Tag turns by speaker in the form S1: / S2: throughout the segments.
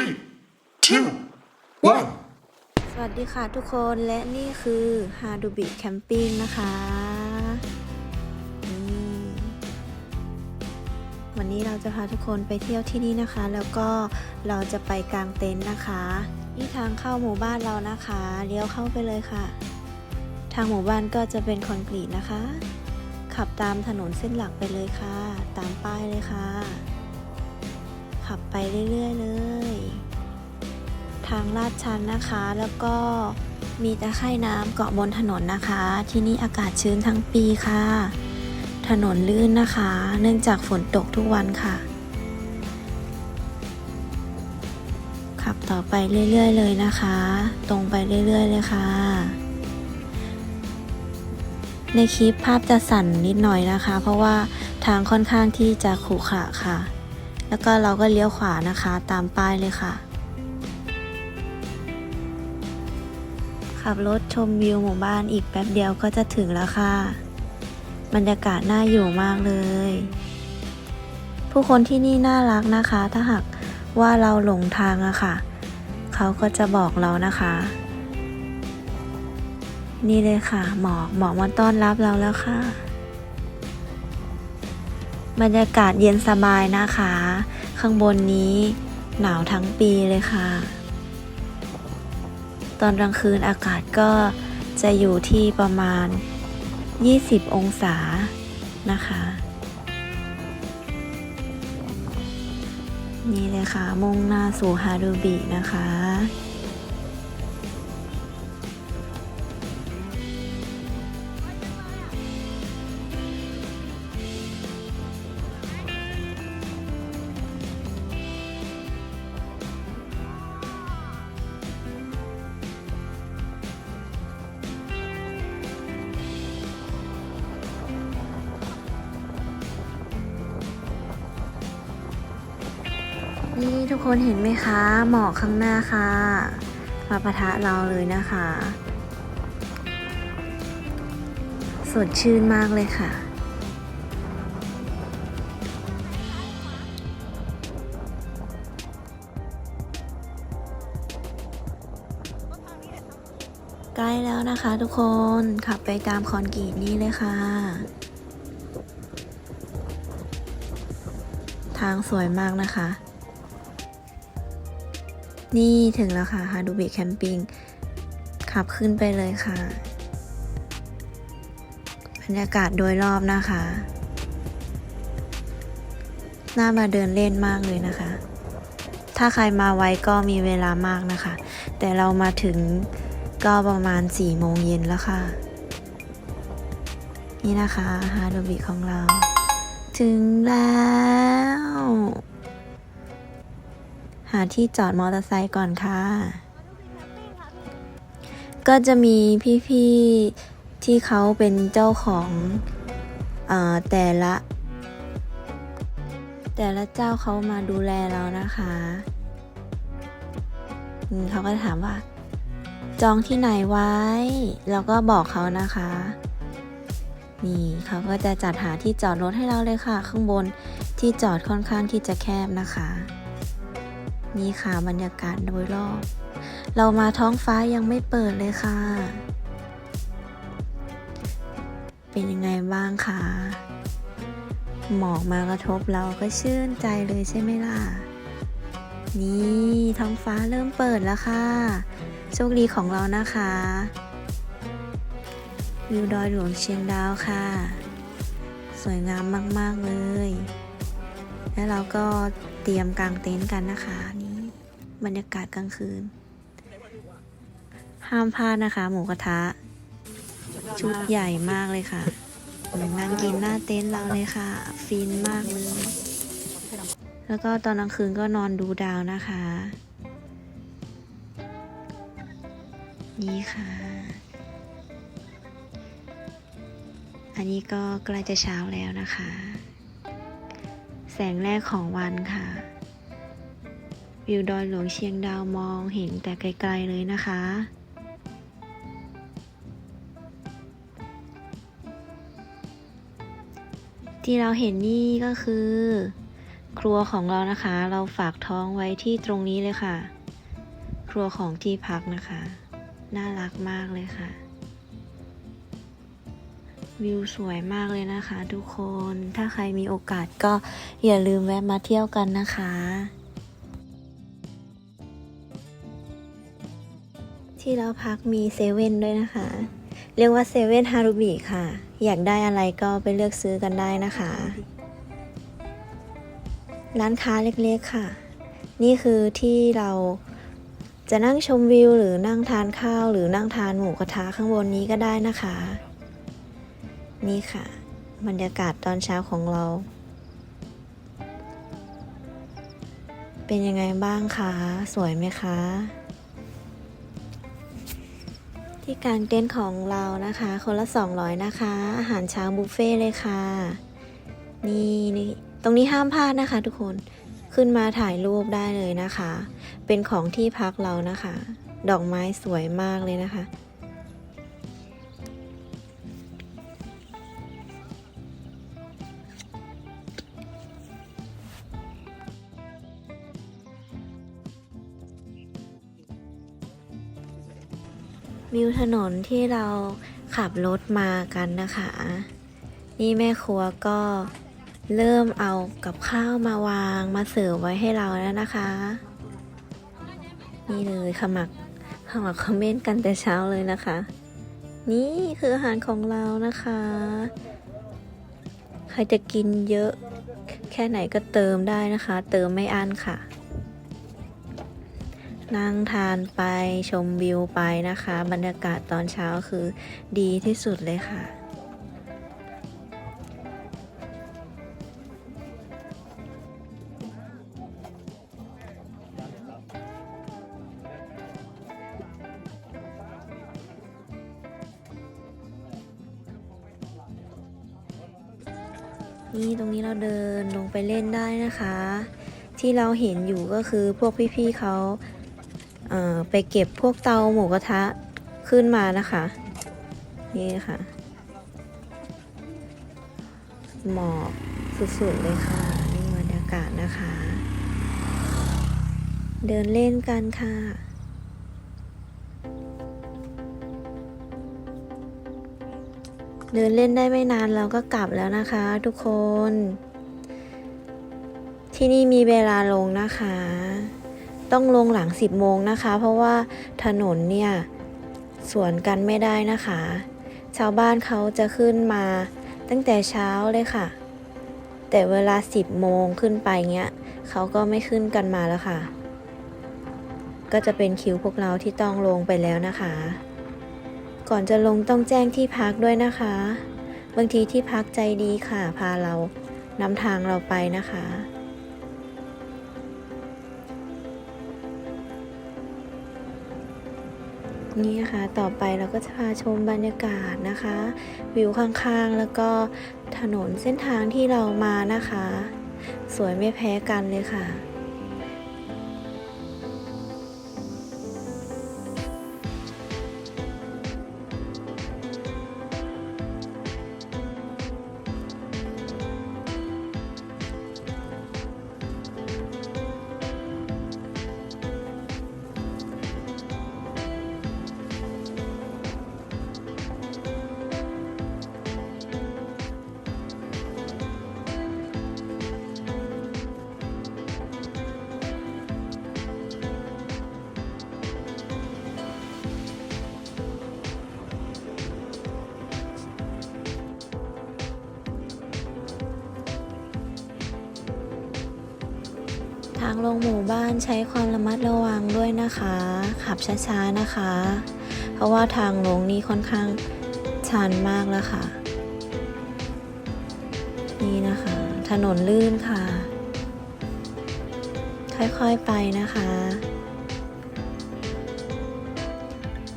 S1: three, two, one.
S2: สวัสดีค่ะทุกคนและนี่คือฮาดูบิแคมปิ้งนะคะวันนี้เราจะพาทุกคนไปเที่ยวที่นี่นะคะ แล้วก็เราจะไปกางเต็นท์นะคะนี่ทางเข้าหมู่บ้านเรานะคะเลี้ยวเข้าไปเลยค่ะ ทางหมู่บ้านก็จะเป็นคอนกรีตนะคะ ขับตามถนนเส้นหลักไปเลยค่ะ ตามป้ายเลยค่ะ ขับไปเรื่อยๆเลย ทางลาดชันนะคะแล้วก็มีตะไคร่น้ำเกาะบนถนนนะคะ ที่นี่อากาศชื้นทั้งปีค่ะ ถนนลื่นนะคะ เนื่องจากฝนตกทุกวันค่ะ ขับต่อไปเรื่อยๆเลยนะคะ ตรงไปเรื่อยๆเลยค่ะ ในคลิปภาพจะสั่นนิดหน่อยนะคะ เพราะว่าทางค่อนข้างที่จะขรุขระค่ะ แล้วก็เราก็เลี้ยวขวานะคะตามป้ายเลยค่ะ ขับรถชมวิวหมู่บ้านอีกแป๊บเดียวก็จะถึงแล้วค่ะ บรรยากาศน่าอยู่มากเลย ผู้คนที่นี่น่ารักนะคะ ถ้าหากว่าเราหลงทางอะค่ะ เขาก็จะบอกเรานะคะ นี่เลยค่ะ หมอกหมอกมาต้อนรับเราแล้วค่ะ บรรยากาศเย็นสบายนะคะ ข้างบนนี้หนาวทั้งปีเลยค่ะ ตอนกลางคืนอากาศก็จะอยู่ที่ประมาณ 20 องศานะคะ นี่เลยค่ะมุ่งหน้าสู่ฮารูบินะคะ นี่ทุกคนเห็นไหมคะ หมอกข้างหน้าค่ะ มาปะทะเราเลยนะคะ สดชื่นมากเลยค่ะใกล้แล้วนะคะทุกคนขับไปตามคอนกรีตนี่เลยค่ะ ทางสวยมากนะคะ นี่ถึงแล้วค่ะฮาดูบิแคมปิ้งขับขึ้นไปเลยค่ะ บรรยากาศโดยรอบนะคะ น่ามาเดินเล่นมากเลยนะคะ ถ้าใครมาไว้ก็มีเวลามากนะคะ แต่เรามาถึงก็ประมาณ4โมงเย็นแล้วค่ะ นี่นะคะฮาดูบิของเรา ถึงแล้ว หาที่จอดมอเตอร์ไซค์ก่อนค่ะ ก็จะมีพี่ๆที่เขาเป็นเจ้าของเออแต่ละ แต่ละเจ้าเขามาดูแลเรานะคะเขาก็ถามว่า จองที่ไหนไว้เราก็บอกเขานะคะ นี่เขาก็จะจัดหาที่จอดรถให้เราเลยค่ะ ข้างบนที่จอดค่อนข้างที่จะแคบนะคะ นี่ค่ะบรรยากาศโดยรอบ เรามาท้องฟ้ายังไม่เปิดเลยค่ะ เป็นยังไงบ้างคะหมอกมากระทบเราก็ชื่นใจเลยใช่ไหมล่ะ นี่ท้องฟ้าเริ่มเปิดแล้วค่ะ โชคดีของเรานะคะ วิวดอยหลวงเชียงดาวค่ะ สวยงามมาก ๆ เลย แล้วเราก็เตรียมกางเต็นท์กันนะคะนี่บรรยากาศกลางคืน ห้ามพลาดนะคะ หมูกระทะ ชุดใหญ่มากเลยค่ะนั่งกินหน้าเต็นท์เราเลยค่ะ ฟินมากเลย แล้วก็ตอนกลางคืนก็นอนดูดาวนะคะ นี่ค่ะ อันนี้ก็ใกล้จะเช้าแล้วนะคะ งแรกของวันค่ะ วิวดอยหลวงเชียงดาวมองเห็นแต่ไกลๆเลยนะคะ ที่เราเห็นนี่ก็คือ ครัวของเรานะคะ เราฝากท้องไว้ที่ตรงนี้เลยค่ะ ครัวของที่พักนะคะ น่ารักมากเลยค่ะ วิวสวยมากเลยนะคะ ทุกคน ถ้าใครมีโอกาสก็อย่าลืมแวะมาเที่ยวกันนะคะ ที่เราพักมีเซเว่นด้วยนะคะ เรียกว่าเซเว่นฮารุบิค่ะ อยากได้อะไรก็ไปเลือกซื้อกันได้นะคะ ร้านค้าเล็กๆค่ะ นี่คือที่เราจะนั่งชมวิวหรือนั่งทานข้าว หรือนั่งทานหมูกระทะข้างบนนี้ก็ได้นะคะ นี่ค่ะ บรรยากาศตอนเช้าของเรา เป็นยังไงบ้างคะ สวยไหมคะ ที่กลางเต็นท์ของเรานะคะ คนละ 200 นะคะ อาหารเช้าบุฟเฟ่เลยค่ะ นี่นี่ตรงนี้ห้ามพลาดนะคะทุกคนขึ้นมาถ่ายรูปได้เลยนะคะ เป็นของที่พักเรานะคะ ดอกไม้สวยมากเลยนะคะ วิวถนนที่เราขับรถมากันนะคะ นี่แม่ครัวก็เริ่มเอากับข้าวมาวางมาเสิร์ฟไว้ให้เราแล้วนะคะ นี่เลยขมักขมักคอมเมนต์กันแต่เช้าเลยนะคะ นี่คืออาหารของเรานะคะ ใครจะกินเยอะ แค่ไหนก็เติมได้นะคะ เติมไม่อั้นค่ะ นั่งทานไปชมวิวไปนะคะ บรรยากาศตอนเช้าคือดีที่สุดเลยค่ะ นี่ตรงนี้เราเดินลงไปเล่นได้นะคะ ที่เราเห็นอยู่ก็คือพวกพี่ๆเขา ไปเก็บพวกเตาหมูกระทะขึ้นมานะคะ นี่ค่ะ หมอกสุดๆเลยค่ะ นี่บรรยากาศนะคะ เดินเล่นกันค่ะเดินเล่นได้ไม่นานเราก็กลับแล้วนะคะ ทุกคน ที่นี่มีเวลาลงนะคะ ต้องลงหลัง 10 โมงนะคะ เพราะว่าถนนเนี่ยสวนกันไม่ได้นะคะ ชาวบ้านเขาจะขึ้นมาตั้งแต่เช้าเลยค่ะ แต่เวลา 10 โมงขึ้นไปเงี้ยเขาก็ไม่ขึ้นกันมาแล้วค่ะ ก็จะเป็นคิวพวกเราที่ต้องลงไปแล้วนะคะ ก่อนจะลงต้องแจ้งที่พักด้วยนะคะ บางทีที่พักใจดีค่ะ พาเรานำทางเราไปนะคะ นี่นะคะ ต่อไปเราก็จะพาชมบรรยากาศนะคะ วิวข้างๆ แล้วก็ถนนเส้นทางที่เรามานะคะ สวยไม่แพ้กันเลยค่ะางลงหมู่บ้านใช้ความระมัดระวังด้วยนะคะ ขับช้าๆนะคะ เพราะว่าทางลงนี้ค่อนข้างชันมากแล้วค่ะ นี่นะคะ ถนนลื่นค่ะ ค่อยๆไปนะคะ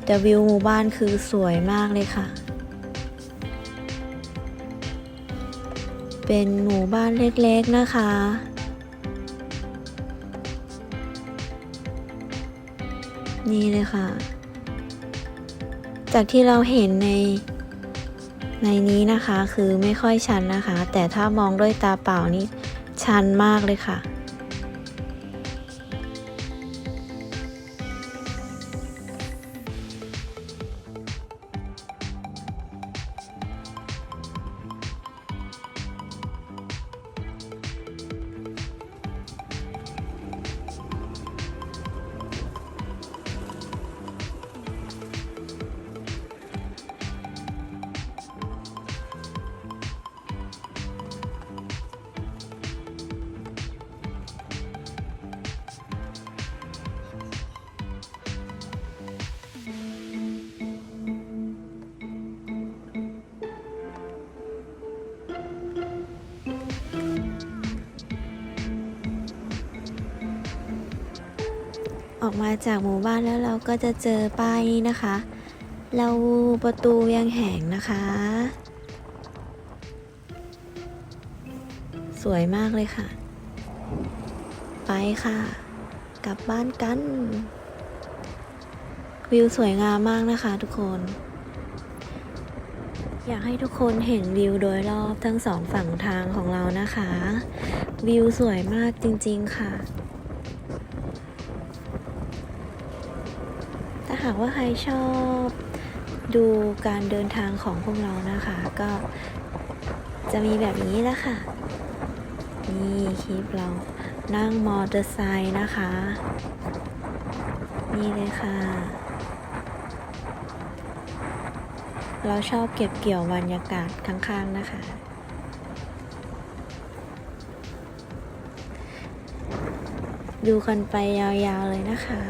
S2: แต่วิวหมู่บ้านคือสวยมากเลยค่ะ เป็นหมู่บ้านเล็กๆนะคะ นี่เลยค่ะ จากที่เราเห็นในในนี้นะคะคือไม่ค่อยชันนะคะ แต่ถ้ามองด้วยตาเปล่านี่ชันมากเลยค่ะ ออกมาจากหมู่บ้านแล้วเราก็จะเจอป้ายนี้นะคะ เราประตูเวียังแหงนะคะ สวยมากเลยค่ะ ไปค่ะ กลับบ้านกัน วิวสวยงามมากนะคะทุกคน อยากให้ทุกคนเห็นวิวโดยรอบทั้งสองฝั่งทางของเรานะคะ วิวสวยมากจริงๆค่ะ ถ้า หากว่าใครชอบดูการเดินทางของพวกเรานะคะ ก็จะมีแบบนี้แหละค่ะ นี่คลิปเรานั่งมอเตอร์ไซค์นะคะ นี่เลยค่ะ เราชอบเก็บเกี่ยวบรรยากาศข้างๆนะคะดูกันไปยาวๆเลยนะคะ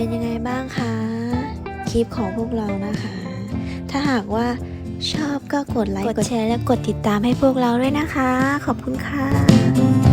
S2: เป็นยังไงบ้างคะ คลิปของพวกเรานะคะ ถ้าหากว่าชอบก็กดไลค์ กดแชร์ และกดติดตามให้พวกเราด้วยนะคะ ขอบคุณค่ะ